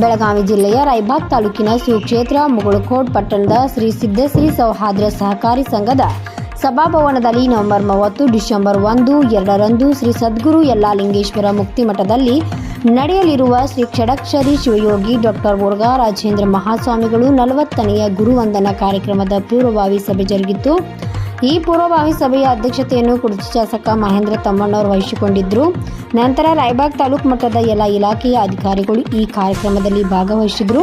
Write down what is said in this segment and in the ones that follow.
ಬೆಳಗಾವಿ ಜಿಲ್ಲೆಯ ರಾಯಬಾಗ್ ತಾಲೂಕಿನ ಸುಕ್ಷೇತ್ರ ಮುಗಳಖೋಡ್ ಪಟ್ಟಣದ ಶ್ರೀ ಸಿದ್ದೇಶ್ವರಿ ಸೌಹಾರ್ದ ಸಹಕಾರಿ ಸಂಘದ ಸಭಾಭವನದಲ್ಲಿ ನವೆಂಬರ್ ಮೂವತ್ತು, ಡಿಸೆಂಬರ್ ಒಂದು, ಎರಡರಂದು ಶ್ರೀ ಸದ್ಗುರು ಯಲ್ಲಾಲಿಂಗೇಶ್ವರ ಮುಕ್ತಿಮಠದಲ್ಲಿ ನಡೆಯಲಿರುವ ಶ್ರೀ ಷಡಕ್ಷರಿ ಶಿವಯೋಗಿ ಡಾಕ್ಟರ್ ಮುರುಘಾ ರಾಜೇಂದ್ರ ಮಹಾಸ್ವಾಮಿಗಳು ನಲವತ್ತನೆಯ ಗುರುವಂದನ ಕಾರ್ಯಕ್ರಮದ ಪೂರ್ವಭಾವಿ ಸಭೆ ಜರುಗಿತ್ತು ಈ ಪೂರ್ವಭಾವಿ ಸಭೆಯ ಅಧ್ಯಕ್ಷತೆಯನ್ನು ಕುರ್ಚಿ ಶಾಸಕ ಮಹೇಂದ್ರ ತಮ್ಮಣ್ಣವರು ವಹಿಸಿಕೊಂಡಿದ್ದರು ನಂತರ ರಾಯಬಾಗ್ ತಾಲೂಕು ಮಟ್ಟದ ಎಲ್ಲ ಇಲಾಖೆಯ ಅಧಿಕಾರಿಗಳು ಈ ಕಾರ್ಯಕ್ರಮದಲ್ಲಿ ಭಾಗವಹಿಸಿದರು.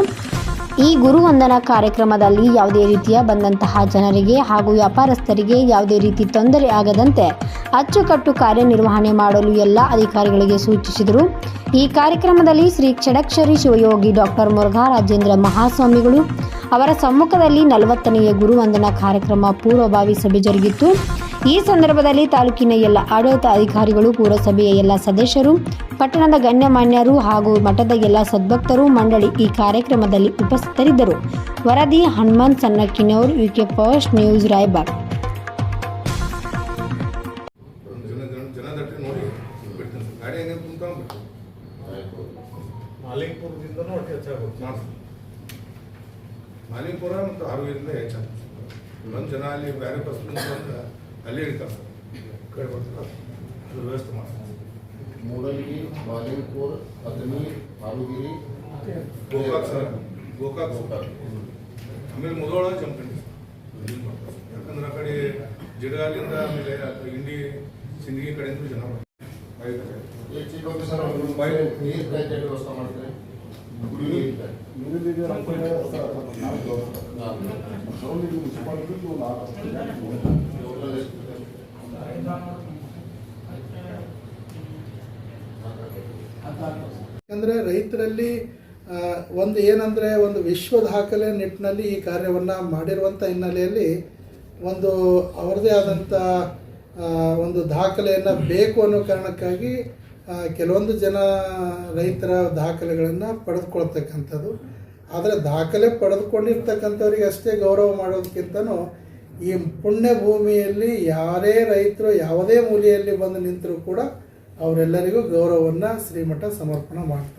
ಈ ಗುರುವಂದನಾ ಕಾರ್ಯಕ್ರಮದಲ್ಲಿ ಯಾವುದೇ ರೀತಿಯ ಬಂದಂತಹ ಜನರಿಗೆ ಹಾಗೂ ವ್ಯಾಪಾರಸ್ಥರಿಗೆ ಯಾವುದೇ ರೀತಿ ತೊಂದರೆ ಆಗದಂತೆ ಅಚ್ಚುಕಟ್ಟು ಕಾರ್ಯನಿರ್ವಹಣೆ ಮಾಡಲು ಎಲ್ಲ ಅಧಿಕಾರಿಗಳಿಗೆ ಸೂಚಿಸಿದರು. ಈ ಕಾರ್ಯಕ್ರಮದಲ್ಲಿ ಶ್ರೀ ಕ್ಷಡಕ್ಷರಿ ಶಿವಯೋಗಿ ಡಾಕ್ಟರ್ ಮುರುಘಾ ರಾಜೇಂದ್ರ ಮಹಾಸ್ವಾಮಿಗಳು ಅವರ ಸಮ್ಮುಖದಲ್ಲಿ ನಲವತ್ತನೆಯ ಗುರುವಂದನಾ ಕಾರ್ಯಕ್ರಮ ಪೂರ್ವಭಾವಿ ಸಭೆ ಜರುಗಿತು ಈ ಸಂದರ್ಭದಲ್ಲಿ ತಾಲೂಕಿನ ಎಲ್ಲ ಆಡಳಿತ ಅಧಿಕಾರಿಗಳು ಪುರಸಭೆಯ ಎಲ್ಲ ಸದಸ್ಯರು ಪಟ್ಟಣದ ಗಣ್ಯಮಾನ್ಯರು ಹಾಗೂ ಮಠದ ಎಲ್ಲ ಸದ್ಭಕ್ತರು ಮಂಡಳಿ ಈ ಕಾರ್ಯಕ್ರಮದಲ್ಲಿ ಉಪಸ್ಥಿತರಿದ್ದರು. ವರದಿ Hanumanth ಸಣ್ಣಕ್ಕಿನವರು UK first news Raybag ಜನ ಮಾಲಿಂಪುರ ಮತ್ತು ಹಾವೇರಿಯಿಂದ ಹೆಚ್ಚಾಗ್ತದೆ ಇನ್ನೊಂದು ಜನ ಅಲ್ಲಿ ಬೇರೆ ಬಸ್ ಬಂದು ಅಲ್ಲಿ ಇರ್ತಾರೆ ಕಡೆ ಬರ್ತಾರೆ ಅದು ವ್ಯವಸ್ಥೆ ಮಾಡ್ತಾರೆ. ಮೂಡಲ್ಗಿ ಬಾಲಿಂಗ್ಪುರ್ ಅದ್ನಿ ಹಾಲುಗಿರಿ ಗೋಕಾಕ್ ಸರ್. ಗೋಕಾಕ್ ಗೋಕಾಕ್. ಆಮೇಲೆ ಮುದೋಳ ಜಂಪಂಡಿ ಯಾಕಂದ್ರೆ ಆ ಕಡೆ ಜಿಡಗಾಲಿಂದ ಆಮೇಲೆ ಇಂಡಿ ಸಿಂದಗಿ ಕಡೆಯಿಂದ ಜನ ಮಾಡ್ತಾರೆ ನೀರು ಕಾಯ್ದೆ ವ್ಯವಸ್ಥೆ ಮಾಡ್ತಾರೆ. ಟೋಟಲ್ ರೈತರಲ್ಲಿ ಒಂದು ಏನಂದರೆ ಒಂದು ವಿಶ್ವ ದಾಖಲೆ ನಿಟ್ಟಿನಲ್ಲಿ ಈ ಕಾರ್ಯವನ್ನು ಮಾಡಿರುವಂಥ ಹಿನ್ನೆಲೆಯಲ್ಲಿ ಒಂದು ಅವರದೇ ಆದಂಥ ಆ, ಒಂದು ದಾಖಲೆಯನ್ನು ಬೇಕು ಅನ್ನೋ ಕಾರಣಕ್ಕಾಗಿ ಕೆಲವೊಂದು ಜನ ರೈತರ ದಾಖಲೆಗಳನ್ನು ಪಡೆದುಕೊಳ್ತಕ್ಕಂಥದ್ದು. ಆದರೆ ದಾಖಲೆ ಪಡೆದುಕೊಂಡಿರ್ತಕ್ಕಂಥವ್ರಿಗೆ ಅಷ್ಟೇ ಗೌರವ ಮಾಡೋದಕ್ಕಿಂತನೂ ಈ ಪುಣ್ಯ ಭೂಮಿಯಲ್ಲಿ ಯಾರೇ ರೈತರು ಯಾವುದೇ ಮೂಲೆಯಲ್ಲಿ ಬಂದು ನಿಂತರೂ ಕೂಡ ಅವರೆಲ್ಲರಿಗೂ ಗೌರವವನ್ನು ಶ್ರೀಮಠ ಸಮರ್ಪಣೆ ಮಾಡ್ತಾರೆ.